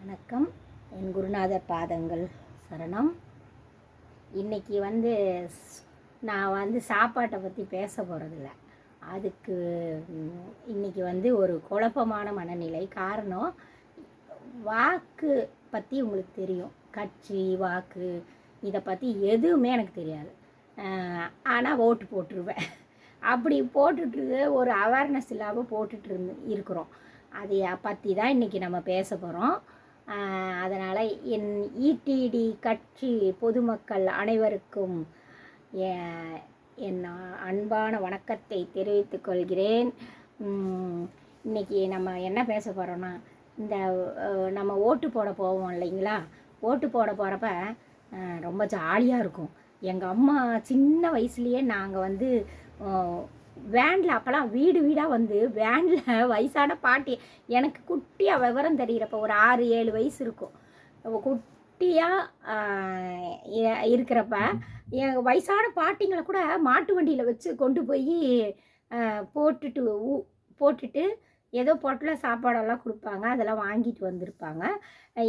வணக்கம். என் குருநாதர் பாதங்கள் சரணம். இன்னைக்கு வந்து நான் வந்து சாப்பாட்டை பற்றி பேச போகிறதில்ல அதுக்கு இன்றைக்கி இன்னைக்கு வந்து ஒரு குழப்பமான மனநிலை. காரணம் வாக்கு பற்றி உங்களுக்கு தெரியும். கட்சி வாக்கு இதை பற்றி எதுவுமே எனக்கு தெரியாது. ஆனால் ஓட்டு போட்டுருவேன். அப்படி போட்டுட்டு ஒரு அவேர்னஸ் இல்லாமல் போட்டுட்டு இருந்து இருக்கிறோம். அதை பற்றி தான் இன்றைக்கி நம்ம பேச போகிறோம் அதனால் என் இடிடி கட்சி பொதுமக்கள் அனைவருக்கும் என் அன்பான வணக்கத்தை தெரிவித்துக் கொள்கிறேன். இன்றைக்கி இன்னைக்கு நம்ம என்ன பேச போகிறோன்னா இந்த நம்ம ஓட்டு போட போவோம் இல்லைங்களா? ஓட்டு போட போகிறப்ப ரொம்ப ஜாலியாக இருக்கும். எங்கள் அம்மா சின்ன வயசுலேயே நாங்கள் வந்து வேனில் அப்போல்லாம் வீடு வீடாக வந்து வேனில் வயசான பாட்டி. எனக்கு குட்டியாக விவரம் தெரிகிறப்ப ஒரு ஆறு ஏழு வயசு இருக்கும். குட்டியாக இருக்கிறப்ப என் வயசான பாட்டிங்களை கூட மாட்டு வண்டியில் வச்சு கொண்டு போய் போட்டுட்டு ஊ- போட்டுட்டு ஏதோ பொட்டில் சாப்பாடெல்லாம் கொடுப்பாங்க. அதெல்லாம் வாங்கிட்டு வந்திருப்பாங்க.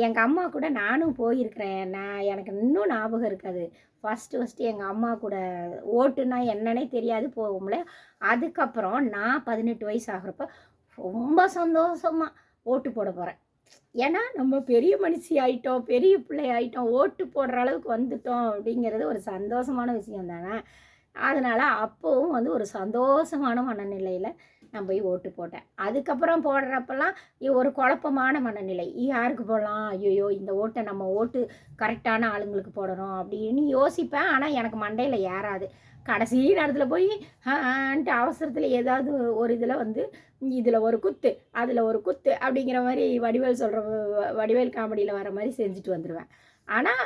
எங்கள் அம்மா கூட நானும் போயிருக்கிறேன். நான் எனக்கு இன்னும் ஞாபகம் இருக்காது. ஃபஸ்ட்டு ஃபஸ்ட்டு எங்கள் அம்மா கூட ஓட்டுனா என்னன்னே தெரியாது போகும்ல. அதுக்கப்புறம் நான் பதினெட்டு வயசு ஆகிறப்ப ரொம்ப சந்தோஷமாக ஓட்டு போட போகிறேன் ஏன்னா நம்ம பெரிய மனுஷி ஆயிட்டோம் பெரிய பிள்ளை ஆயிட்டோம் ஓட்டு போடுற அளவுக்கு வந்துட்டோம் அப்படிங்கிறது ஒரு சந்தோஷமான விஷயம் தானே அதனால் அப்போவும் வந்து ஒரு சந்தோஷமான மனநிலையில் நான் போய் ஓட்டு போட்டேன். அதுக்கப்புறம் போடுறப்பெல்லாம் ஒரு குழப்பமான மனநிலை. யாருக்கு போடலாம்? ஐயோ இந்த ஓட்டை நம்ம ஓட்டு கரெக்டான ஆளுங்களுக்கு போடணும் அப்படின்னு யோசிப்பேன். ஆனால் எனக்கு மண்டையில் ஏறாது. கடைசி நேரத்தில் போய் ஆன்ட்டு அவசரத்தில் ஏதாவது ஒரு இதில் வந்து இதில் ஒரு குத்து அதில் ஒரு குத்து அப்படிங்கிற மாதிரி வடிவேல் சொல்கிற வடிவேல் காமெடியில் வர மாதிரி செஞ்சுட்டு வந்துடுவேன் ஆனால்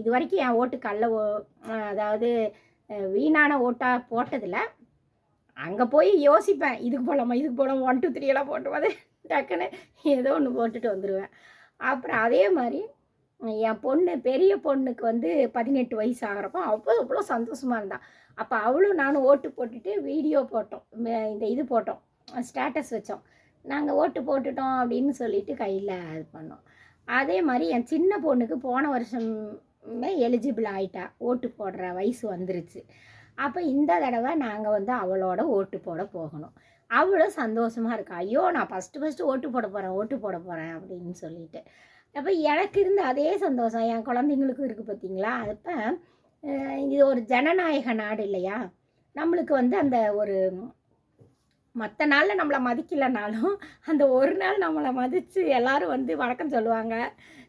இது வரைக்கும் என் ஓட்டு கல்ல ஓ அதாவது வீணான ஓட்டாக போட்டதில்ல. அங்கே போய் யோசிப்பேன் இதுக்கு போகலாமா இதுக்கு போகலாம் ஒன் டூ த்ரீ எல்லாம் போட்டு வந்து டக்குன்னு ஏதோ ஒன்று போட்டுட்டு வந்துடுவேன் அப்புறம் அதே மாதிரி என் பொண்ணு பெரிய பொண்ணுக்கு வந்து பதினெட்டு வயசு ஆகிறப்போ அவ்வளோ அவ்வளோ சந்தோஷமாக இருந்தாள் அப்போ அவளும் நானும் ஓட்டு போட்டுட்டு வீடியோ போட்டோம். இந்த இது போட்டோம். ஸ்டேட்டஸ் வச்சோம். நாங்கள் ஓட்டு போட்டுட்டோம் அப்படின்னு சொல்லிட்டு கையில் இது பண்ணோம். அதே மாதிரி என் சின்ன பொண்ணுக்கு போன வருஷமே எலிஜிபிள் ஆயிட்டா. ஓட்டு போடுற வயசு வந்துருச்சு. அப்போ இந்த தடவை நாங்கள் வந்து அவளோட ஓட்டு போட போகணும். அவளும் சந்தோஷமாக இருக்கா. ஐயோ நான் ஃபஸ்ட்டு ஃபஸ்ட்டு ஓட்டு போட போகிறேன் ஓட்டு போட போகிறேன் அப்படின்னு சொல்லிட்டு. அப்போ எனக்கு இருந்த அதே சந்தோஷம். என் குழந்தைங்களுக்கும் இருக்குது பார்த்தீங்களா அப்போ இது ஒரு ஜனநாயக நாடு இல்லையா? நம்மளுக்கு வந்து அந்த ஒரு மற்ற நாளில் நம்மளை மதிக்கலைனாலும் அந்த ஒரு நாள் நம்மளை மதித்து எல்லோரும் வந்து வணக்கம் சொல்லுவாங்க.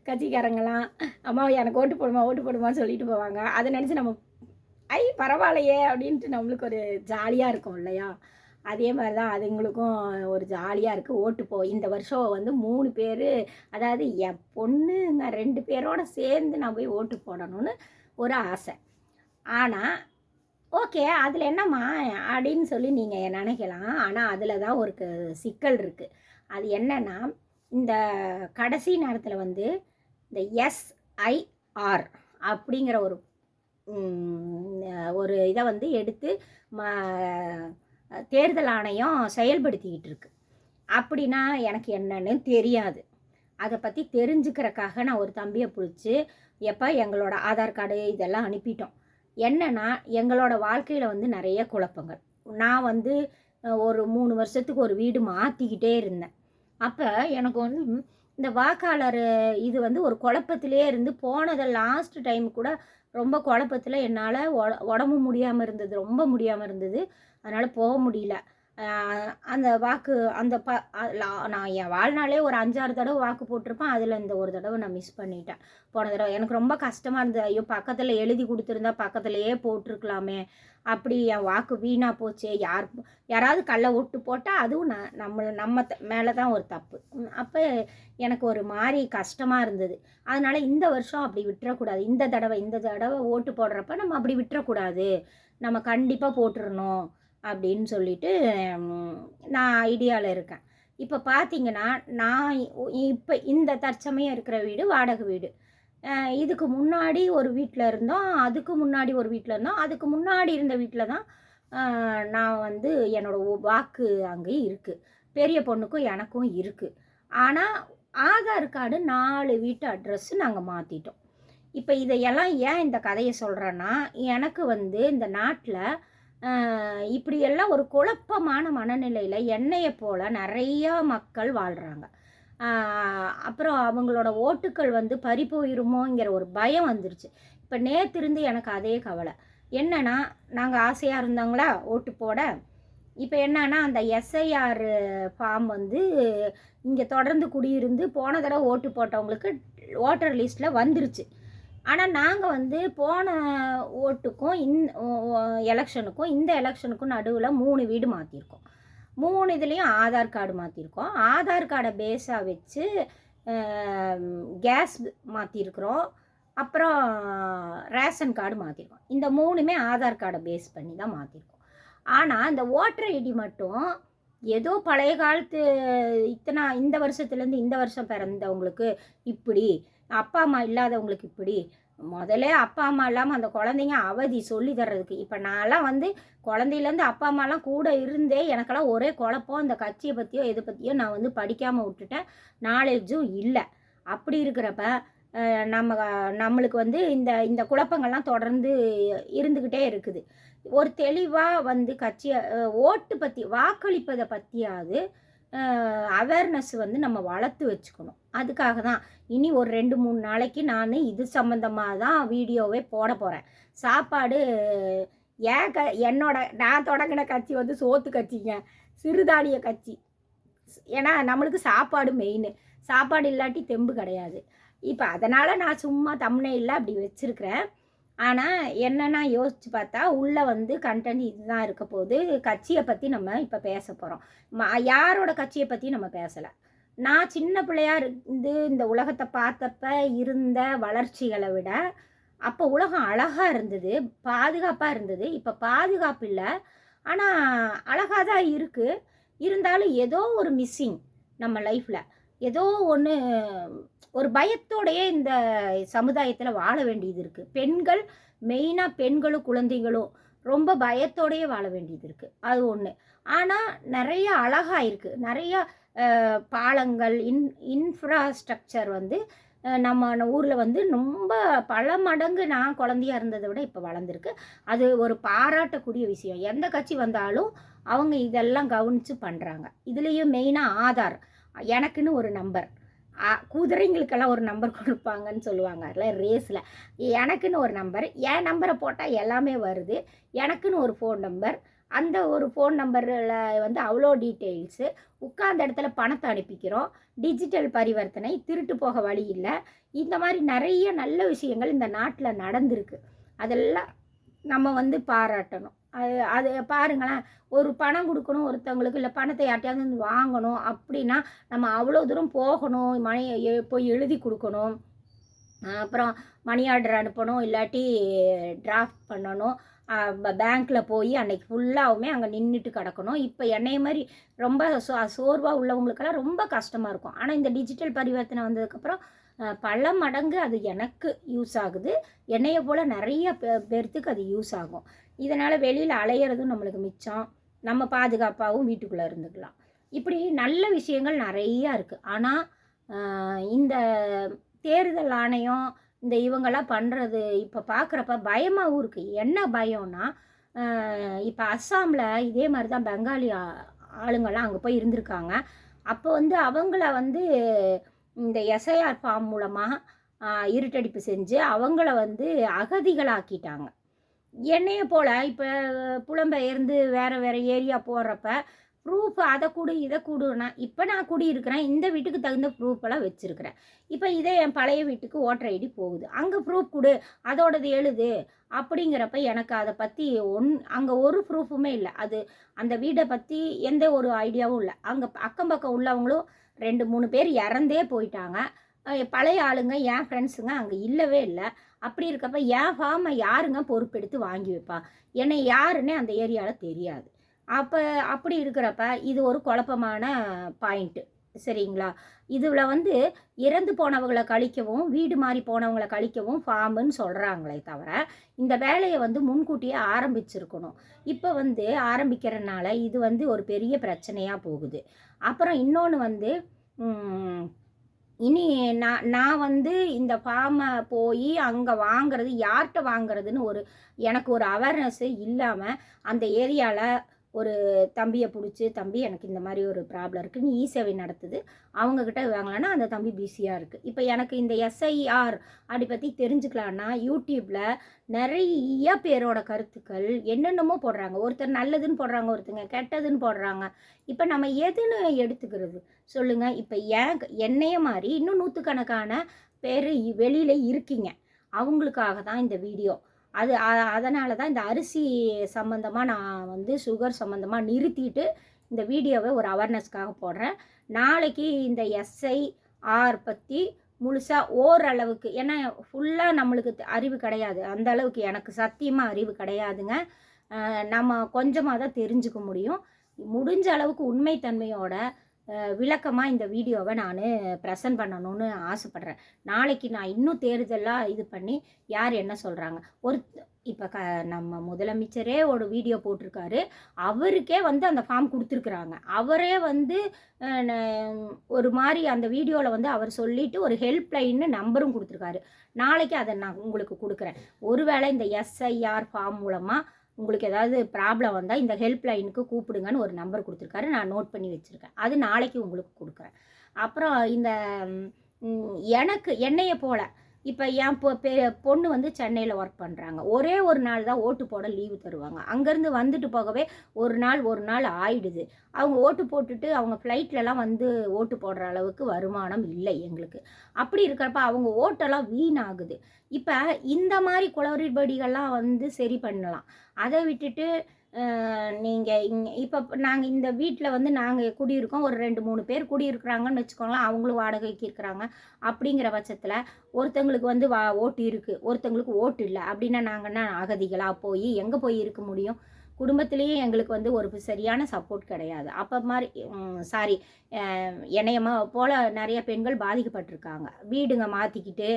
கட்சிக்காரங்களாம் அம்மா எனக்கு ஓட்டு போடுமா ஓட்டு போடுமான்னு சொல்லிட்டு போவாங்க. அதை நினச்சி நம்ம ஐ பரவாயில்லையே அப்படின்ட்டு நம்மளுக்கு ஒரு ஜாலியாக இருக்கும் இல்லையா? அதே மாதிரி தான் அதுங்களுக்கும் ஒரு ஜாலியாக இருக்குது ஓட்டு போ இந்த வருஷம் வந்து மூணு பேர் அதாவது என் பொண்ணுங்க ரெண்டு பேரோட சேர்ந்து நான் போய் ஓட்டு போடணும்னு ஒரு ஆசை. ஆனால் ஓகே அதில் என்னம்மா அப்படின்னு சொல்லி நீங்கள் நினைக்கலாம். ஆனால் அதில் தான் ஒரு சிக்கல் இருக்குது அது என்னென்னா இந்த கடைசி நேரத்தில் வந்து இந்த எஸ்ஐஆர் அப்படிங்கிற ஒரு ஒரு இதை வந்து எடுத்து ம தேர்தல் ஆணையம் செயல்படுத்திக்கிட்டு இருக்கு. அப்படின்னா எனக்கு என்னன்னு தெரியாது. அதை பற்றி தெரிஞ்சுக்கிறக்காக நான் ஒரு தம்பியை பிடிச்சி எப்போ எங்களோட ஆதார் கார்டு இதெல்லாம் அனுப்பிட்டோம். என்னன்னா எங்களோட வாழ்க்கையில் வந்து நிறைய குழப்பங்கள். நான் வந்து ஒரு மூணு வருஷத்துக்கு ஒரு வீடு மாற்றிக்கிட்டே இருந்தேன். அப்போ எனக்கு வந்து இந்த வாக்காளர் இது வந்து ஒரு குழப்பத்திலே இருந்து போனதை லாஸ்ட் டைம் கூட ரொம்ப குழப்பத்தில் என்னால் உடம்பு முடியாமல் இருந்தது ரொம்ப முடியாமல் இருந்தது. அதனால் போக முடியல. அந்த வாக்கு அந்த ப லா- நான் என் வாழ்நாளே ஒரு அஞ்சாறு தடவை வாக்கு போட்டிருப்பேன். அதில் இந்த ஒரு தடவை நான் மிஸ் பண்ணிட்டேன். போன தடவை எனக்கு ரொம்ப கஷ்டமாக இருந்தது. ஐயோ பக்கத்தில் எழுதி கொடுத்துருந்தா பக்கத்துலேயே போட்டிருக்கலாமே. அப்படி என் வாக்கு வீணாக போச்சே. யார் யாராவது கள்ள ஒட்டு போட்டால் அதுவும் நான் நம்ம நம்ம மேலே தான் ஒரு தப்பு. அப்போ எனக்கு ஒரு மாதிரி கஷ்டமாக இருந்தது. அதனால் இந்த வருஷம் அப்படி விட்டுறக்கூடாது. இந்த தடவை இந்த தடவை ஓட்டு போடுறப்ப நம்ம அப்படி விட்டுறக்கூடாது. நம்ம கண்டிப்பாக போட்டுடணும் அப்படின்னு சொல்லிட்டு நான் ஐடியாவில் இருக்கேன். இப்போ பார்த்தீங்கன்னா நான் இப்போ இந்த தற்சமயம் இருக்கிற வீடு வாடகை வீடு. இதுக்கு முன்னாடி ஒரு வீட்டில் இருந்தோம் அதுக்கு முன்னாடி ஒரு வீட்டில் இருந்தோம் அதுக்கு முன்னாடி இருந்த வீட்டில் தான் நான் வந்து என்னோடய வாக்கு அங்கே இருக்குது பெரிய பொண்ணுக்கும் எனக்கும் இருக்குது ஆனால் ஆதார் கார்டு நாலு வீட்டு அட்ரஸ்ஸு நாங்கள் மாற்றிட்டோம் இப்போ இதையெல்லாம் ஏன் இந்த கதையை சொல்கிறேன்னா எனக்கு வந்து இந்த நாட்டில் இப்படியெல்லாம் ஒரு குழப்பமான மனநிலையில் என்னையை போல் நிறையா மக்கள் வாழ்கிறாங்க அப்புறம் அவங்களோட ஓட்டுக்கள் வந்து பறி போயிருமோங்கிற ஒரு பயம் வந்துருச்சு. இப்போ நேற்று இருந்து எனக்கு அதே கவலை. என்னன்னா நாங்கள் ஆசையாக இருந்தாங்களா ஓட்டு போட? இப்போ என்னன்னா அந்த எஸ்ஐஆர் ஃபார்ம் வந்து இங்கே தொடர்ந்து குடியிருந்து போன தடவை ஓட்டு போட்டவங்களுக்கு ஓட்டர் லிஸ்ட்டில் வந்துருச்சு. ஆனால் நாங்கள் வந்து போன ஓட்டுக்கும் இந் எலெக்ஷனுக்கும் இந்த எலெக்ஷனுக்கும் நடுவில் மூணு வீடு மாற்றிருக்கோம் மூணு இதுலேயும் ஆதார் கார்டு மாற்றிருக்கோம் ஆதார் கார்டை பேஸாக வச்சு கேஸ் மாற்றிருக்கிறோம் அப்புறம் ரேஷன் கார்டு மாற்றிருக்கோம் இந்த மூணுமே ஆதார் கார்டை பேஸ் பண்ணி தான் மாற்றிருக்கோம் ஆனால் இந்த ஓட்டர் ஐடி மட்டும் ஏதோ பழைய காலத்து இத்தனை இந்த வருஷத்துலேருந்து இந்த வருஷம் பிறந்தவங்களுக்கு இப்படி அப்பா அம்மா இல்லாதவங்களுக்கு இப்படி? முதல்ல அப்பா அம்மா இல்லாமல் அந்த குழந்தைங்க அவதி சொல்லி தர்றதுக்கு. இப்போ நான்லாம் வந்து குழந்தையிலேருந்து அப்பா அம்மாலாம் கூட இருந்தே எனக்கெல்லாம் ஒரே குழப்பம். இந்த கட்சியை பற்றியோ எதை பற்றியோ நான் வந்து படிக்காமல் விட்டுட்டேன். நாலேஜும் இல்லை. அப்படி இருக்கிறப்ப நம்ம நம்மளுக்கு வந்து இந்த இந்த குழப்பங்கள்லாம் தொடர்ந்து இருந்துக்கிட்டே இருக்குது. ஒரு தெளிவாக வந்து கட்சியை ஓட்டு பற்றி வாக்களிப்பதை பற்றியாவது அவேர்னஸ் வந்து நம்ம வளர்த்து வச்சுக்கணும். அதுக்காக தான் இனி ஒரு ரெண்டு மூணு நாளைக்கு நான் இது சம்மந்தமாக தான் வீடியோவே போட போகிறேன் சாப்பாடு ஏன் க என்னோட நான் தொடங்கின கட்சி வந்து சோத்து கட்சிங்க. சிறுதானிய கட்சி. ஏன்னா நம்மளுக்கு சாப்பாடு மெயின் சாப்பாடு இல்லாட்டி தெம்பு கிடையாது. இப்போ அதனால் நான் சும்மா தமிழ்நில அப்படி வச்சுருக்கிறேன். ஆனால் என்னென்னா யோசித்து பார்த்தா உள்ளே வந்து கண்டென்ட் இதுதான் இருக்க போது கட்சியை பற்றி நம்ம இப்போ பேச போகிறோம் யாரோட கட்சியை பற்றி நம்ம பேசலை? நான் சின்ன பிள்ளையா இருந்து இந்த உலகத்தை பார்த்தப்ப இருந்த வளர்ச்சிகளை விட அப்போ உலகம் அழகாக இருந்தது பாதுகாப்பாக இருந்தது. இப்போ பாதுகாப்பு இல்லை. ஆனால் அழகாக தான் இருக்குது இருந்தாலும் ஏதோ ஒரு மிஸ்ஸிங் நம்ம லைஃப்பில் ஏதோ ஒன்று ஒரு பயத்தோடையே இந்த சமுதாயத்தில் வாழ வேண்டியது இருக்குது பெண்கள் மெயினாக பெண்களும் குழந்தைகளும் ரொம்ப பயத்தோடையே வாழ வேண்டியது இருக்குது அது ஒன்று ஆனால் நிறைய அழகாக இருக்குது நிறையா பாலங்கள் இன் இன்ஃப்ராஸ்ட்ரக்சர் வந்து நம்ம ஊரில் வந்து ரொம்ப பல மடங்கு நான் குழந்தையா இருந்ததை விட இப்போ வளர்ந்துருக்கு. அது ஒரு பாராட்டக்கூடிய விஷயம். எந்த கட்சி வந்தாலும் அவங்க இதெல்லாம் கவனித்து பண்ணுறாங்க இதுலேயும் மெயினாக ஆதார். எனக்குன்னு ஒரு நம்பர் குதிரைங்களுக்கெல்லாம் ஒரு நம்பர் கொடுப்பாங்கன்னு சொல்லுவாங்க. அதில் ரேஸில் எனக்குன்னு ஒரு நம்பர் என் நம்பரை போட்டால் எல்லாமே வருது. எனக்குன்னு ஒரு ஃபோன் நம்பர் அந்த ஒரு ஃபோன் நம்பரில் வந்து அவ்வளோ டீட்டெயில்ஸு உட்கார்ந்த இடத்துல பணத்தை அனுப்பிக்கிறோம். டிஜிட்டல் பரிவர்த்தனை திருட்டு போக வழி இல்லை. இந்த மாதிரி நிறைய நல்ல விஷயங்கள் இந்த நாட்டில் நடந்திருக்கு. அதெல்லாம் நம்ம வந்து பாராட்டணும். அது அது பாருங்களேன் ஒரு பணம் கொடுக்கணும் ஒருத்தவங்களுக்கு இல்லை பணத்தை யார்ட்டையாவது வந்து வாங்கணும் அப்படின்னா நம்ம அவ்வளோ தூரம் போகணும் மணி போய் எழுதி கொடுக்கணும். அப்புறம் மணி ஆர்டர் அனுப்பணும் இல்லாட்டி டிராஃப்ட் பண்ணணும். பேங்க்கில் போய் அன்னைக்கு ஃபுல்லாகவுமே அங்கே நின்றுட்டு கிடக்கணும். இப்போ என்னைய மாதிரி ரொம்ப சோ சோர்வாக உள்ளவங்களுக்கெல்லாம் ரொம்ப கஷ்டமாக இருக்கும். ஆனால் இந்த டிஜிட்டல் பரிவர்த்தனை வந்ததுக்கப்புறம் பல மடங்கு அது எனக்கு யூஸ் ஆகுது. என்னையை போல் நிறைய பேர்த்துக்கு அது யூஸ் ஆகும். இதனால் வெளியில் அலையிறதும் நம்மளுக்கு மிச்சம். நம்ம பாதுகாப்பாகவும் வீட்டுக்குள்ளே இருந்துக்கலாம். இப்படி நல்ல விஷயங்கள் நிறையா இருக்குது ஆனால் இந்த தேர்தல் ஆணையம் இந்த இவங்கெல்லாம் பண்ணுறது இப்போ பார்க்குறப்ப பயமாகவும் இருக்குது என்ன பயம்னா இப்போ அஸ்ஸாமில் இதே மாதிரி தான் பெங்காலி ஆளுங்கள்லாம் அங்கே போய் இருந்திருக்காங்க. அப்போ வந்து அவங்கள வந்து இந்த எஸ்ஐஆர் ஃபார்ம் மூலமாக இருட்டடிப்பு செஞ்சு அவங்கள வந்து அகதிகளாக்கிட்டாங்க. என்னையை போல் இப்போ புலம்பெயர்ந்து வேறு வேறு ஏரியா போகிறப்ப ப்ரூஃப் அதை கொடு இதை கொடுனா இப்போ நான் குடியிருக்கிறேன் இந்த வீட்டுக்கு தகுந்த ப்ரூஃபெல்லாம் வச்சுருக்கிறேன். இப்போ இதே என் பழைய வீட்டுக்கு ஓட்டர் ஐடி போகுது. அங்கே ப்ரூஃப் கொடு அதோடது எழுது அப்படிங்கிறப்ப எனக்கு அதை பற்றி ஒன் அங்கே ஒரு ப்ரூஃபுமே இல்லை. அது அந்த வீடை பற்றி எந்த ஒரு ஐடியாவும் இல்லை. அங்கே அக்கம் பக்கம் உள்ளவங்களும் ரெண்டு மூணு பேர் இறந்தே போயிட்டாங்க. பழைய ஆளுங்க என் ஃப்ரெண்ட்ஸுங்க அங்கே இல்லவே இல்லை. அப்படி இருக்கப்ப என் ஃபார்மை யாருங்க பொறுப்பெடுத்து வாங்கி வைப்பா? என்னை யாருன்னே அந்த ஏரியாவில் தெரியாது. அப்போ அப்படி இருக்கிறப்ப இது ஒரு குழப்பமான பாயிண்ட்டு சரிங்களா? இதில் வந்து இறந்து போனவங்களை கழிக்கவும் வீடு மாறி போனவங்களை கழிக்கவும் ஃபார்முன்னு சொல்கிறாங்களே தவிர இந்த வேலையை வந்து முன்கூட்டியே ஆரம்பிச்சிருக்கணும். இப்போ வந்து ஆரம்பிக்கிறனால இது வந்து ஒரு பெரிய பிரச்சனையாக போகுது. அப்புறம் இன்னொன்று வந்து இனி நான் நான் வந்து இந்த ஃபார்மை போய் அங்கே வாங்குறது யார்கிட்ட வாங்குறதுன்னு ஒரு எனக்கு ஒரு அவேர்னஸ்ஸு இல்லாமல் அந்த ஏரியாவில் ஒரு தம்பியை பிடிச்சி தம்பி எனக்கு இந்த மாதிரி ஒரு ப்ராப்ளம் இருக்குது நீ இ சேவை நடத்துது. அவங்கக்கிட்ட வாங்கலான்னா அந்த தம்பி பிஸியாக இருக்குது இப்போ எனக்கு இந்த எஸ்ஐஆர் அப்படி பற்றி தெரிஞ்சுக்கலான்னா யூடியூப்பில் நிறைய பேரோட கருத்துக்கள் என்னென்னமோ போடுறாங்க. ஒருத்தர் நல்லதுன்னு போடுறாங்க ஒருத்தங்க கெட்டதுன்னு போடுறாங்க. இப்போ நம்ம எதுன்னு எடுத்துக்கிறது? சொல்லுங்கள் இப்போ ஏன் என்னைய மாதிரி இன்னும் நூற்றுக்கணக்கான பேர் வெளியில் இருக்கீங்க. அவங்களுக்காக தான் இந்த வீடியோ. அது அதனால தான் இந்த அரிசி சம்மந்தமாக நான் வந்து சுகர் சம்மந்தமாக நிறுத்திட்டு இந்த வீடியோவை ஒரு அவேர்னஸ்க்காக போடுறேன். நாளைக்கு இந்த எஸ்ஐஆர் பற்றி முழுசாக ஓரளவுக்கு ஏன்னா ஃபுல்லாக நம்மளுக்கு அறிவு கிடையாது. அந்த அளவுக்கு எனக்கு சத்தியமாக அறிவு கிடையாதுங்க. நம்ம கொஞ்சமாக தான் தெரிஞ்சுக்க முடியும். முடிஞ்ச அளவுக்கு உண்மைத்தன்மையோட விளக்கமாக இந்த வீடியோவை நான் ப்ரெசன்ட் பண்ணணும்னு ஆசைப்பட்றேன். நாளைக்கு நான் இன்னும் தேர்தலாக இது பண்ணி யார் என்ன சொல்கிறாங்க ஒரு இப்போ க நம்ம முதலமைச்சரே ஒரு வீடியோ போட்டிருக்காரு. அவருக்கே வந்து அந்த ஃபார்ம் கொடுத்துருக்குறாங்க. அவரே வந்து ஒரு மாதிரி அந்த வீடியோவில் வந்து அவர் சொல்லிவிட்டு ஒரு ஹெல்ப்லைன்னு நம்பரும் கொடுத்துருக்காரு. நாளைக்கு அதை நான் உங்களுக்கு கொடுக்குறேன். ஒருவேளை இந்த எஸ்ஐஆர் ஃபார்ம் மூலமாக உங்களுக்கு ஏதாவது ப்ராப்ளம் வந்தால் இந்த ஹெல்ப் லைனுக்கு கூப்பிடுங்கன்னு ஒரு நம்பர் கொடுத்துருக்காரு. நான் நோட் பண்ணி வச்சுருக்கேன். அது நாளைக்கு உங்களுக்கு கொடுக்குறேன். அப்புறம் இந்த எனக்கு என்னையை போல் இப்போ என் பொ பெ பொண்ணு வந்து சென்னையில் ஒர்க் பண்ணுறாங்க ஒரே ஒரு நாள் தான் ஓட்டு போட லீவு தருவாங்க. அங்கேருந்து வந்துட்டு போகவே ஒரு நாள் ஒரு நாள் ஆயிடுது. அவங்க ஓட்டு போட்டுட்டு அவங்க ஃப்ளைட்லலாம் வந்து ஓட்டு போடுற அளவுக்கு வருமானம் இல்லை எங்களுக்கு. அப்படி இருக்கிறப்ப அவங்க ஓட்டெல்லாம் வீணாகுது. இப்போ இந்த மாதிரி குளறுபடிகள்லாம் வந்து சரி பண்ணலாம். அதை விட்டுட்டு நீங்கள் இங்கே இப்போ நாங்கள் இந்த வீட்டில் வந்து நாங்கள் குடியிருக்கோம். ஒரு ரெண்டு மூணு பேர் குடியிருக்கிறாங்கன்னு வச்சுக்கோங்களேன். அவங்களும் வாடகைக்கு இருக்கிறாங்க. அப்படிங்கிற பட்சத்தில் ஒருத்தங்களுக்கு வந்து வா ஓட்டு இருக்குது ஒருத்தங்களுக்கு ஓட்டு இல்லை. அப்படின்னா நாங்கள் என்ன அகதிகளாக போய் எங்கே போய் இருக்க முடியும்? குடும்பத்திலேயே எங்களுக்கு வந்து ஒரு சரியான சப்போர்ட் கிடையாது. அப்போ மாதிரி சாரி என்னையமா போல் நிறைய பெண்கள் பாதிக்கப்பட்டிருக்காங்க. வீடுங்க மாற்றிக்கிட்டு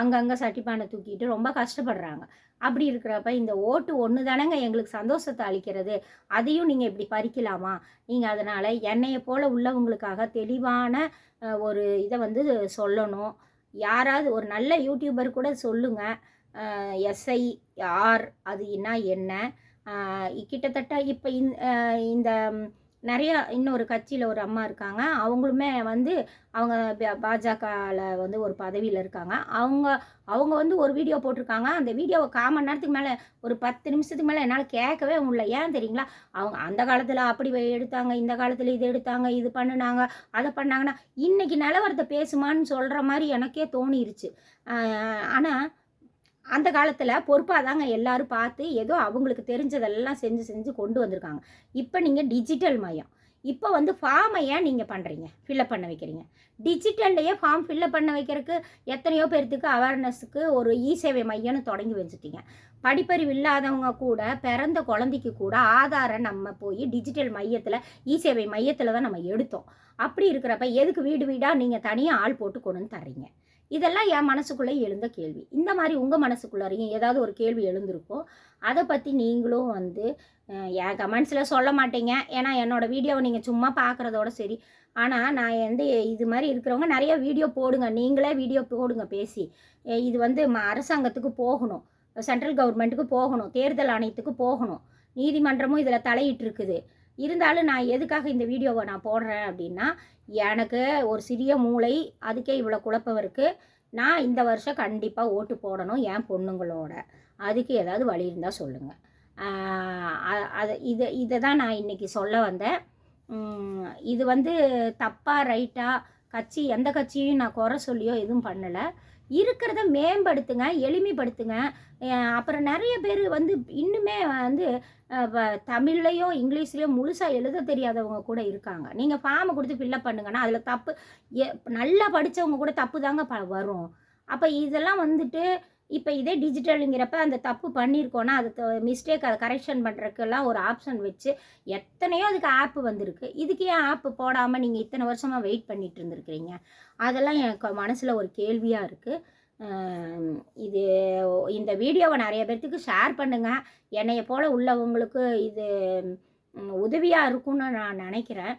அங்கங்கே சட்டிப்பானை தூக்கிட்டு ரொம்ப கஷ்டப்படுறாங்க. அப்படி இருக்கிறப்ப இந்த ஓட்டு ஒன்று தானேங்க எங்களுக்கு சந்தோஷத்தை அளிக்கிறது? அதையும் நீங்கள் இப்படி பறிக்கலாமா? நீங்கள் அதனால் என்னையை போல் உள்ளவங்களுக்காக தெளிவான ஒரு இதை வந்து சொல்லணும். யாராவது ஒரு நல்ல யூடியூபர் கூட சொல்லுங்கள் எஸ்ஐஆர் அது என்ன? கிட்டத்தட்ட இப்போ இந்த நிறையா இன்னொரு கட்சியில் ஒரு அம்மா இருக்காங்க. அவங்களுமே வந்து அவங்க பாஜகவில் வந்து ஒரு பதவியில் இருக்காங்க. அவங்க அவங்க வந்து ஒரு வீடியோ போட்டிருக்காங்க. அந்த வீடியோவை கால் மணி நேரத்துக்கு மேலே ஒரு பத்து நிமிஷத்துக்கு மேலே என்னால் கேட்கவே முடியல. ஏன் தெரியுங்களா? அவங்க அந்த காலத்தில் அப்படி எடுத்தாங்க இந்த காலத்தில் இது எடுத்தாங்க இது பண்ணினாங்க அதை பண்ணாங்கன்னா இன்றைக்கி நிலவரத்தை பேசுமான்னு சொல்கிற மாதிரி எனக்கே தோணிருச்சு. ஆனால் அந்த காலத்தில் பொறுப்பாக தாங்க எல்லோரும் பார்த்து ஏதோ அவங்களுக்கு தெரிஞ்சதெல்லாம் செஞ்சு செஞ்சு கொண்டு வந்திருக்காங்க. இப்போ நீங்கள் டிஜிட்டல் மயம். இப்போ வந்து ஃபார்மை ஏன் நீங்கள் பண்ணுறீங்க ஃபில்அப் பண்ண வைக்கிறீங்க. டிஜிட்டல்லையே ஃபார்ம் ஃபில்அப் பண்ண வைக்கிறதுக்கு எத்தனையோ பேர்த்துக்கு அவேர்னஸுக்கு ஒரு இ சேவை மையம்னு தொடங்கி வச்சுட்டீங்க. படிப்பறிவு இல்லாதவங்க கூட பிறந்த குழந்தைக்கு கூட ஆதாரை நம்ம போய் டிஜிட்டல் மையத்தில் இ சேவை மையத்தில் தான் நம்ம எடுத்தோம். அப்படி இருக்கிறப்ப எதுக்கு வீடு வீடாக நீங்கள் தனியாக ஆள் போட்டு கொண்டு வந்து தர்றீங்க? இதெல்லாம் என் மனசுக்குள்ளே எழுந்த கேள்வி. இந்த மாதிரி உங்கள் மனசுக்குள்ளாரையும் ஏதாவது ஒரு கேள்வி எழுந்திருக்கோ அதை பற்றி நீங்களும் வந்து என் கமெண்ட்ஸில் சொல்ல மாட்டீங்க. ஏன்னா என்னோடய வீடியோவை நீங்கள் சும்மா பார்க்குறதோட சரி. ஆனால் நான் வந்து இது மாதிரி இருக்கிறவங்க நிறைய வீடியோ போடுங்க. நீங்களே வீடியோ போடுங்க பேசி. இது வந்து அரசாங்கத்துக்கு போகணும். சென்ட்ரல் கவர்மெண்ட்டுக்கு போகணும். தேர்தல் ஆணையத்துக்கு போகணும். நீதிமன்றமும் இதில் தலையிட்டு இருக்குது இருந்தாலும் நான் எதுக்காக இந்த வீடியோவை நான் போடுறேன் அப்படின்னா எனக்கு ஒரு சிறிய மூளை அதுக்கே இவ்வளோ குழப்பம் இருக்குது நான் இந்த வருஷம் கண்டிப்பாக ஓட்டு போடணும் என் பொண்ணுங்களோட. அதுக்கு ஏதாவது வழி இருந்தால் சொல்லுங்கள் அது இதை இதை தான் நான் இன்றைக்கி சொல்ல வந்தேன். இது வந்து தப்பாக ரைட்டாக கட்சி எந்த கட்சியும் நான் குறை சொல்லியோ எதுவும் பண்ணலை. இருக்கிறத மேம்படுத்துங்க எளிமைப்படுத்துங்க. அப்புறம் நிறைய பேர் வந்து இன்னுமே வந்து தமிழ்லையும் இங்கிலீஷ்லேயும் முழுசாக எழுத தெரியாதவங்க கூட இருக்காங்க. நீங்கள் ஃபார்மை கொடுத்து ஃபில்லப் பண்ணுங்கன்னா அதில் தப்பு நல்லா படித்தவங்க கூட தப்பு தாங்க ப வரும். அப்போ இதெல்லாம் வந்துட்டு இப்போ இதே டிஜிட்டலுங்கிறப்ப அந்த தப்பு பண்ணியிருக்கோன்னா அது மிஸ்டேக் அதை கரெக்ஷன் பண்ணுறதுக்கெல்லாம் ஒரு ஆப்ஷன் வச்சு எத்தனையோ அதுக்கு ஆப்பு வந்திருக்கு. இதுக்கு ஏன் ஆப்பு போடாமல் நீங்கள் இத்தனை வருஷமாக வெயிட் பண்ணிகிட்டு இருந்துருக்கிறீங்க? அதெல்லாம் எனக்கு மனசில் ஒரு கேள்வியாக இருக்குது இது இந்த வீடியோவை நிறைய பேர்த்துக்கு ஷேர் பண்ணுங்கள் என்னைய போல் உள்ளவங்களுக்கு இது உதவியாக இருக்கும்னு நான் நினைக்கிறேன்.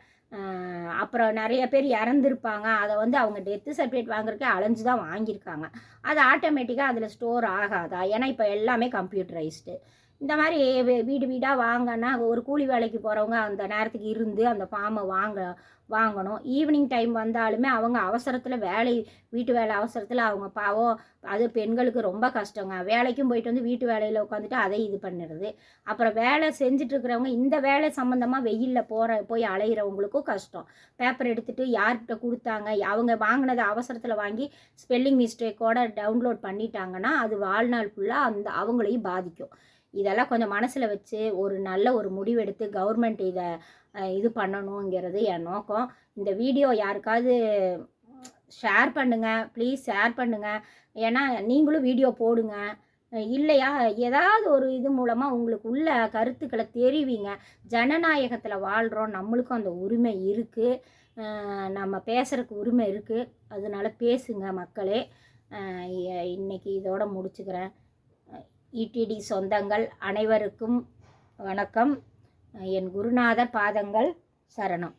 அப்புறம் நிறைய பேர் இறந்துருப்பாங்க. அதை வந்து அவங்க டெத்து சர்டிஃபிகேட் வாங்குறக்கே அலைஞ்சு தான் வாங்கியிருக்காங்க. அது ஆட்டோமேட்டிக்காக அதில் ஸ்டோர் ஆகாதா? ஏன்னா இப்போ எல்லாமே கம்ப்யூட்டரைஸ்டு இந்த மாதிரி வீ- வீடு வீடாக வாங்கினா ஒரு கூலி வேலைக்கு போகிறவங்க அந்த நேரத்துக்கு இருந்து அந்த ஃபார்மை வாங்க வாங்கணும். ஈவினிங் டைம் வந்தாலுமே அவங்க அவசரத்தில் வேலை வீட்டு வேலை அவசரத்தில் அவங்க பாவம் அது பெண்களுக்கு ரொம்ப கஷ்டங்க. வேலைக்கும் போயிட்டு வந்து வீட்டு வேலையில் உட்காந்துட்டு அதை இது பண்ணுறது அப்புறம் வேலை செஞ்சிட்ருக்கிறவங்க இந்த வேலை சம்மந்தமாக வெயிலில் போகிற போய் அலையிறவங்களுக்கும் கஷ்டம். பேப்பர் எடுத்துகிட்டு யார்கிட்ட கொடுத்தாங்க அவங்க வாங்கினதை அவசரத்தில் வாங்கி ஸ்பெல்லிங் மிஸ்டேக்கோட டவுன்லோட் பண்ணிட்டாங்கன்னா அது வாழ்நாள் ஃபுல்லாக அந்த அவங்களையும் பாதிக்கும். இதெல்லாம் கொஞ்சம் மனசில் வச்சு ஒரு நல்ல ஒரு முடிவெடுத்து கவர்மெண்ட் இதை இது பண்ணணுங்கிறது என் நோக்கம். இந்த வீடியோ யாருக்காவது ஷேர் பண்ணுங்கள் ப்ளீஸ் ஷேர் பண்ணுங்கள் ஏன்னா நீங்களும் வீடியோ போடுங்க. இல்லையா? ஏதாவது ஒரு இது மூலமாக உங்களுக்கு உள்ள கருத்துக்களை தெரிவிங்க. ஜனநாயகத்தில் வாழ்கிறோம் நம்மளுக்கும் அந்த உரிமை இருக்குது நம்ம பேசுகிறதுக்கு உரிமை இருக்குது அதனால பேசுங்க மக்களே. இன்னைக்கு இதோட முடிச்சுக்கிறேன். இடிடி சொந்தங்கள் அனைவருக்கும் வணக்கம். என் குருநாதர் பாதங்கள் சரணம்.